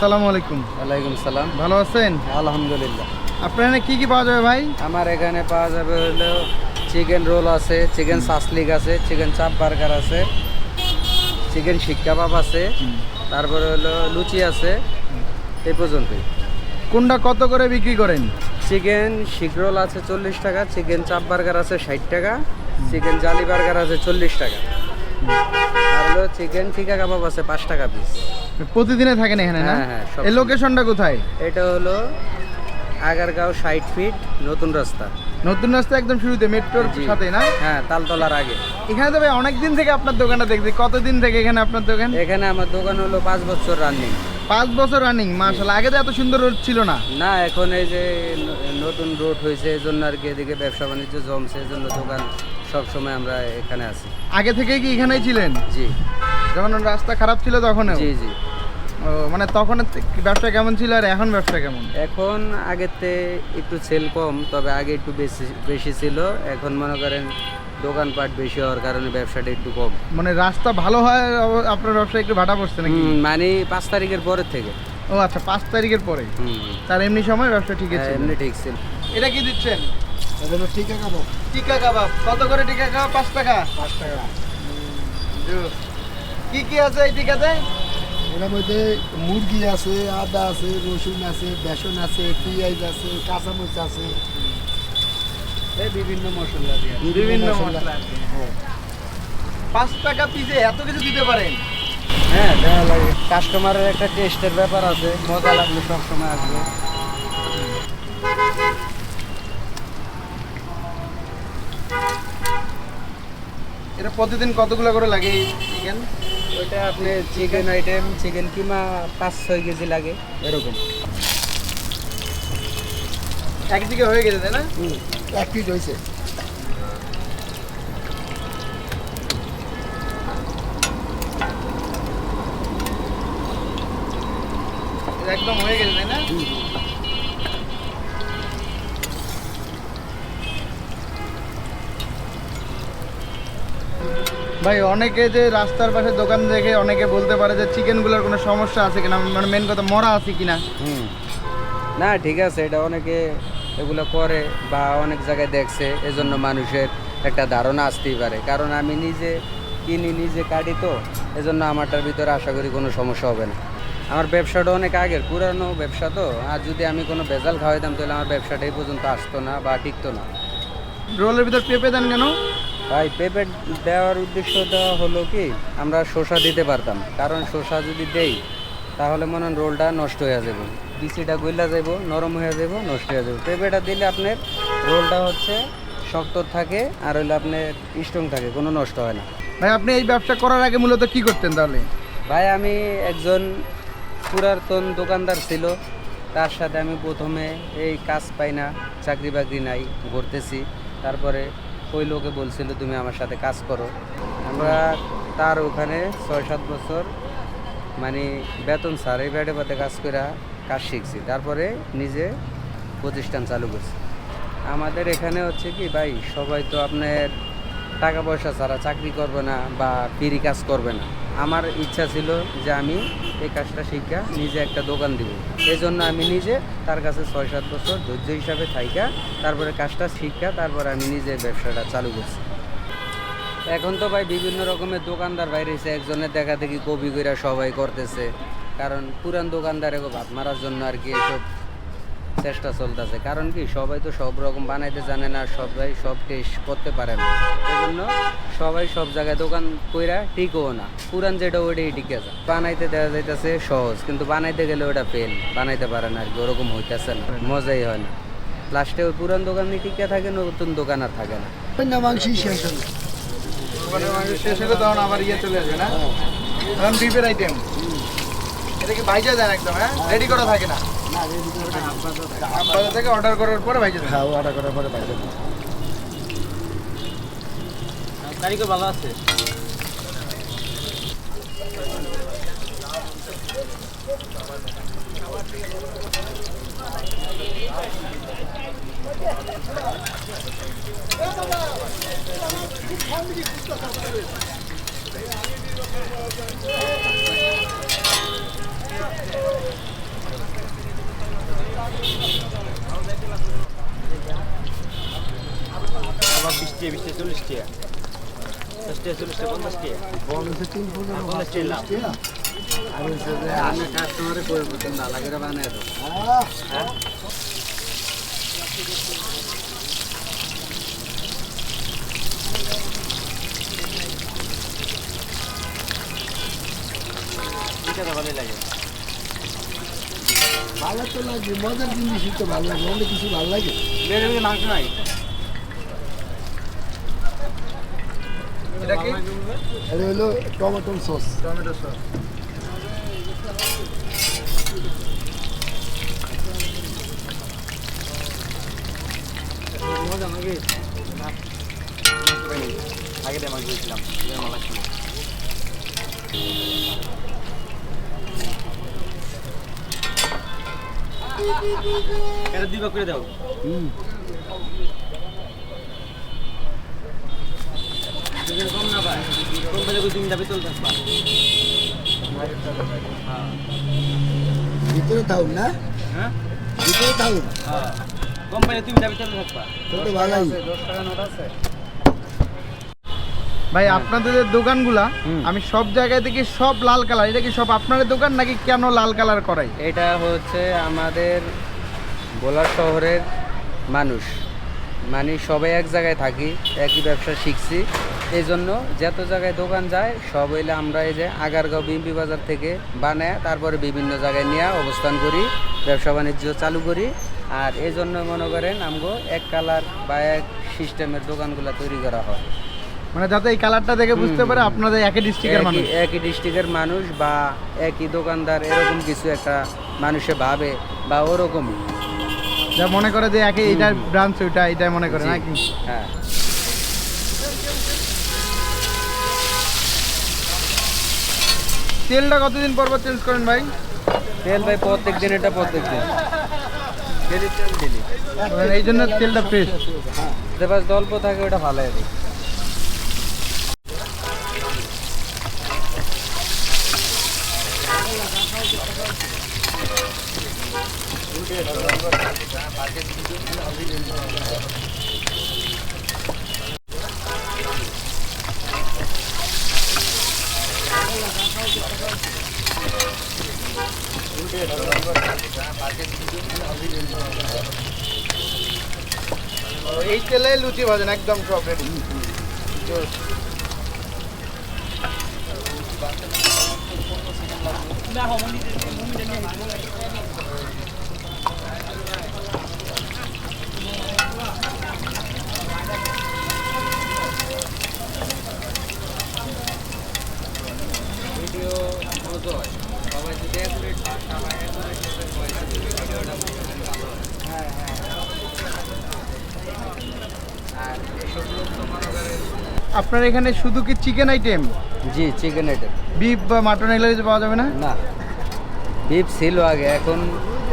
আসসালামু আলাইকুম। ওয়ালাইকুম সালাম। ভালো আছেন? আলহামদুলিল্লাহ। আপনার এখানে কি কি পাওয়া যাবে ভাই? আমার এখানে পাওয়া যাবে হলো চিকেন রোল আছে চিকেন সাসলিক আছে চিকেন চাপ বার্গার আছে চিকেন শিক কাবাব আছে তারপরে হলো লুচি আছে এই পর্যন্তই। কোনটা কত করে বিক্রি করেন? চিকেন শিক রোল আছে চল্লিশ টাকা চিকেন চাপ বার্গার আছে ষাট টাকা চিকেন জালি বার্গার আছে চল্লিশ টাকা। হলো চিকেন টিকা কাবাব আছে পাঁচ টাকা পিস প্রতিদিনে থাকেন এখানে না? হ্যাঁ, হ্যাঁ, সব এই লোকেশনটা কোথায়? এটা হলো আগারগাঁও ষাট ফিট নতুন রাস্তা। নতুন রাস্তা একদম শুরুতে মেট্রোর জি। সাথে না? হ্যাঁ তালতলার আগে। এখানে তো ভাই অনেক দিন থেকে আপনার দোকানটা দেখছি। কতদিন থেকে এখানে আপনার দোকান? এখানে আমার দোকান হলো পাঁচ বছর রানিং পাঁচ বছর রানিং মার্শাল আগে তো এত সুন্দর রোড ছিল না। না এখন এই যে ন- নতুন রোড হয়েছে এই জন্য আর কি এদিকে ব্যবসা বাণিজ্য জমছে এই জন্য দোকান সব সময় আমরা এখানে আছি। আগে থেকে কি এখানেই ছিলেন? জি। যখন রাস্তা খারাপ ছিল তখনও? জি জি। ও, মানে তখন ব্যবসা কেমন ছিল আর এখন ব্যবসা কেমন? এখন আগেতে একটু সেল কম তবে আগে একটু বেশি বেশি ছিল। এখন মনে করেন দোকানপাট বেশি হওয়ার কারণে ব্যবসাটা একটু কম। মানে রাস্তা ভালো হয় আপনার ব্যবসা একটু ভাটা পড়ছে নাকি? মানে পাঁচ তারিখের পরের থেকে। ও আচ্ছা পাঁচ তারিখের পরে। হুম। তার এমনি সময় ব্যবসা ঠিক হ্যাঁ, আছে এমনি ঠিক ছিল। এটা কি দিচ্ছেন? টিকা কাবাব কত করে টিকা কাবাব পাঁচ টাকা? পাঁচ টাকা। কি কি আছে এই টিকাতে? এর মধ্যে মুরগি আছে আদা আছে রসুন আছে বেসন আছে পেঁয়াজ আছে কাঁচামরিচ আছে। এই বিভিন্ন মশলা দিয়ে। বিভিন্ন মশলা। হ্যাঁ। পাঁচ টাকা পিসে এত কিছু দিতে পারেন? হ্যাঁ দেওয়া লাগে। কাস্টমারের একটা টেস্টের ব্যাপার আছে। মজা লাগলে সবসময় আসবে। এটা প্রতিদিন কতগুলো করে লাগে চিকেন ওইটা আপনি চিকেন আইটেম চিকেন কিমা পাঁচ ছয় কেজি লাগে। এরকম। একদিকে হয়ে গেছে তাই না? এক পিস হয়েছে। এটা একদম হয়ে গেছে তাই না? ভাই অনেকে যে রাস্তার পাশে দোকান দেখে অনেকে বলতে পারে যে চিকেনগুলোর কোনো সমস্যা আছে কিনা। মানে মেন কথা মরা আছে কিনা। হুম। না ঠিক আছে এটা অনেকে এগুলো করে বা অনেক জায়গায় দেখছে এজন্য মানুষের একটা ধারণা আসতেই পারে। কারণ আমি নিজে কিনি নিজে কাটি তো এজন্য আমারটার ভিতরে আশা করি কোনো সমস্যা হবে না। আমার ব্যবসাটা অনেক আগের পুরানো ব্যবসা তো। আর যদি আমি কোনো ভেজাল খাওয়াইতাম তাহলে আমার ব্যবসাটা এই পর্যন্ত আসতো না বা টিকতো না। রোলের ভিতর পেঁপে দেন কেন? ভাই পেঁপে দেওয়ার উদ্দেশ্য দেওয়া হলো কি আমরা শসা দিতে পারতাম। কারণ শসা যদি দেই তাহলে মনে হয় রোলটা নষ্ট হয়ে যাবে। বিচিটা গইলা যাব নরম হয়ে যাব নষ্ট হয়ে যাবে। পেঁপেটা দিলে আপনার রোলটা হচ্ছে শক্ত থাকে আর হইলে আপনার স্ট্রং থাকে কোনো নষ্ট হয় না। ভাই আপনি এই ব্যবসা করার আগে মূলত কি করতেন তাহলে? ভাই আমি একজন পুরাতন দোকানদার ছিল। তার সাথে আমি প্রথমে এই কাজ পাই না চাকরি বাকরি নাই ঘুরতেছি। তারপরে ওই লোকে বলছিল, তুমি আমার সাথে কাজ করো। আমরা তার ওখানে ছয় সাত বছর মানে বেতন স্যার এই ব্যাটে পাতে কাজ করে কাজ শিখছি। তারপরে নিজে প্রতিষ্ঠান চালু করছি। আমাদের এখানে হচ্ছে কি, ভাই, সবাই তো আপনার টাকা পয়সা ছাড়া চাকরি করবে না বা ফ্রি কাজ করবে না। আমার ইচ্ছা ছিল যে আমি এই কাজটা শিক্ষা নিজে একটা দোকান দিব। এই জন্য আমি নিজে তার কাছে ছয় সাত বছর ধৈর্য হিসাবে থাইকা, তারপরে কাজটা শিক্ষা তারপরে আমি নিজে ব্যবসাটা চালু করছি। এখন তো ভাই বিভিন্ন রকমের দোকানদার বাইরেছে একজনের দেখা দেখি কপি কইরা সবাই করতেছে। কারণ পুরান দোকানদারে ভাত মারার জন্য আর কি এসব চেষ্টা চলতেছে। কারণ কি সবাই তো সব রকম বানাইতে জানে না সবাই সব টেস্ট করতে পারে না। এই জন্য সবাই সব জায়গায় দোকান কইরা টিকও না। পুরান যেটা ওইটাই টিকে যায়। বানাইতে দেওয়া যাইতেছে সহজ কিন্তু বানাইতে গেলে ওটা ফেল বানাইতে পারে না আর কি ওরকম হইতেছে না মজাই হয় না। লাস্টে ওই পুরান দোকানে টিকে থাকে নতুন দোকান আর থাকে না। শেষ হলো তখন আবার ইয়ে চলে আসবে না? তখন বিফের আইটেম এটা কি ভাইজা দেন একদম হ্যাঁ? রেডি করা থাকে না। বাজার থেকে অর্ডার করার পরে ভাই হ্যাঁ অর্ডার করার পরে দেন। তারিখও ভালো আছে টাকা বিশ টাকা চল্লিশ টাকা দশ টাকা চল্লিশ টাকা পঞ্চাশ টাকা তিন লাভ। টাকা। আর আমি কাস্টমারে তুমি না। লাগে বানিয়ে আহ, এটা লাগে। ভালো তো লাগে মজার জিনিসই তো ভালো লাগে অনেক কিছু ভালো লাগে। মাংস নাই। এটা কি? এটা হলো টমেটো সস। Tomato sauce. নাকি? আগে মাংস দিয়েছিলাম এটা দুই ভাগ করে দাও। হুম যদি কম না যাবে চলতে থাকবা হ্যাঁ। ভিতরে থাকুন না? হ্যাঁ? ভিতরে থাকুন হ্যাঁ। কম তুমি যাবে চলতে থাকবা তো তো দশ টাকা নোট আছে। ভাই আপনাদের যে দোকানগুলা হুম। আমি সব জায়গায় দেখি সব লাল কালার। এটা কি সব আপনাদের দোকান নাকি কেন লাল কালার করাই? এটা হচ্ছে আমাদের বোলার শহরের মানুষ। মানে সবাই এক জায়গায় থাকি একই ব্যবসা শিখছি। এই জন্য যত জায়গায় দোকান যায় সব হইলে আমরা এই যে আগারগাঁও বিএমপি বাজার থেকে বানায় তারপরে বিভিন্ন জায়গায় নিয়ে অবস্থান করি ব্যবসা বাণিজ্য চালু করি। আর এই জন্য মনে করেন আমগো এক কালার বা এক সিস্টেমের দোকানগুলো তৈরি করা হয়। মানে যাতে এই কালারটা দেখে বুঝতে পারে আপনাদের একই ডিস্ট্রিক্টের মানুষ। একই ডিস্ট্রিক্টের মানুষ বা একই দোকানদার এরকম কিছু একটা মানুষে ভাবে বা ওরকমই। যা মনে করে যে একই এটা ব্রাঞ্চ ওইটা এটাই মনে করে নাকি? হ্যাঁ। তেলটা কতদিন পর পর চেঞ্জ করেন ভাই? তেল ভাই প্রত্যেক দিন এটা প্রত্যেক দিন। মানে এই জন্য তেলটা ফ্রেশ দেবাস অল্প থাকে ওটা ভালো হবে এই তেলে লুচি ভাজেন একদম সব রেডি ভিডিও মতো হয় সবাই যদি অ্যাকুরেট সবাই অ্যাকুরেট ভিডিওটা ভালো হয় আর এসব লোক তো মনে করেন আপনার এখানে শুধু কি চিকেন আইটেম জি চিকেন আইটেম বিফ বা মাটন এগুলো কিছু পাওয়া যাবে না? না। বিপ ছিল আগে এখন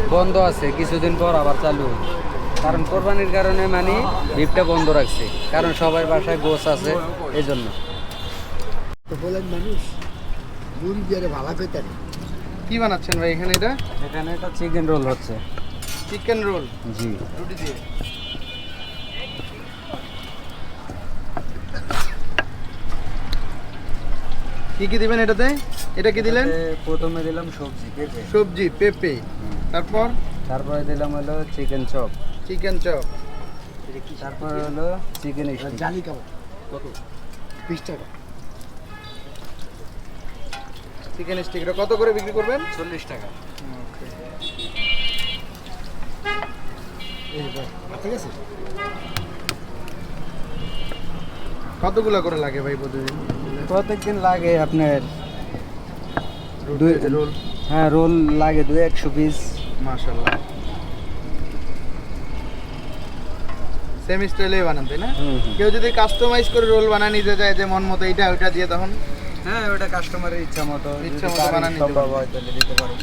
বন্ধ আছে কিছুদিন পর আবার চালু কারণ কোরবানির কারণে মানে বিপটা বন্ধ রাখছে কারণ সবার বাসায় গোস আছে এই জন্য বলেন মানুষ ভালো কি বানাচ্ছেন ভাই এখানে এটা? এখানে একটা চিকেন রোল হচ্ছে। চিকেন রোল জি। রুটি দিয়ে? কি কি দিবেন এটাতে? এটা কি দিলেন? প্রথমে দিলাম সবজি পেঁপে। সবজি পেঁপে। তারপর? তারপরে দিলাম হলো চিকেন চপ। Chicken chop. তারপরে হলো চিকেন জানি কেমন কত? বিশ টাকা। চিকেন স্টিক এটা কত করে বিক্রি করবেন? চল্লিশ টাকা। এই ঠিক আছে কতগুলো করে লাগে ভাই প্রতিদিন? প্রত্যেকদিন লাগে আপনার দুই রোল। হ্যাঁ রোল লাগে দুই একশো পিস। মাশাল্লাহ সেম স্টাইলেই বানান তাই না। কেউ যদি কাস্টমাইজ করে রোল বানায় নিতে চায় যে মন মতো এটা ওইটা দিয়ে তখন? হ্যাঁ ওটা কাস্টমারের ইচ্ছা মতো ইচ্ছা মতো তার সম্ভব হয় তাহলে দিতে পারো।